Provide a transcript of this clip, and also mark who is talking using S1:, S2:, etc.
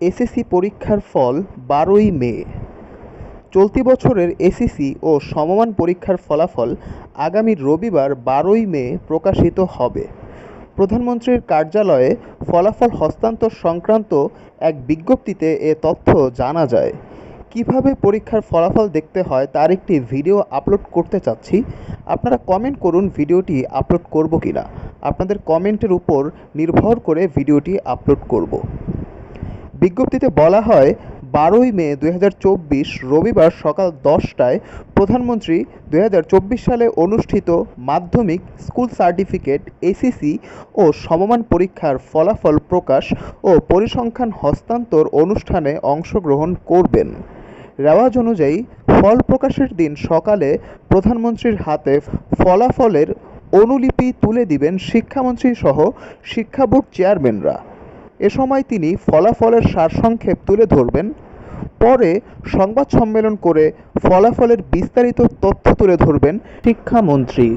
S1: SSC পরীক্ষার ফল বারোই মে। চলতি বছরের এসএসসি ও সমমান পরীক্ষার ফলাফল আগামী রবিবার বারোই মে প্রকাশিত হবে। প্রধানমন্ত্রীর কার্যালয়ে ফলাফল হস্তান্তর সংক্রান্ত এক বিজ্ঞপ্তিতে এ তথ্য জানা যায়। কীভাবে পরীক্ষার ফলাফল দেখতে হয় তার একটি ভিডিও আপলোড করতে চাচ্ছি। আপনারা কমেন্ট করুন ভিডিওটি আপলোড করব কিনা। আপনাদের কমেন্টের উপর নির্ভর করে ভিডিওটি আপলোড করব। বিজ্ঞপ্তিতে বলা হয়, বারোই মে দু হাজার চব্বিশ রবিবার সকাল দশটায় প্রধানমন্ত্রী দু হাজার চব্বিশ সালে অনুষ্ঠিত মাধ্যমিক স্কুল সার্টিফিকেট এসিসি ও সমমান পরীক্ষার ফলাফল প্রকাশ ও পরিসংখ্যান হস্তান্তর অনুষ্ঠানে অংশগ্রহণ করবেন। রেওয়াজ অনুযায়ী, ফল প্রকাশের দিন সকালে প্রধানমন্ত্রীর হাতে ফলাফলের অনুলিপি তুলে দিবেন শিক্ষামন্ত্রী সহ শিক্ষা বোর্ড চেয়ারম্যানরা। এ সময় তিনি ফলাফলের সারসংক্ষেপ তুলে ধরবেন। পরে সংবাদ সম্মেলন করে ফলাফলের বিস্তারিত তথ্য তুলে ধরবেন শিক্ষামন্ত্রী।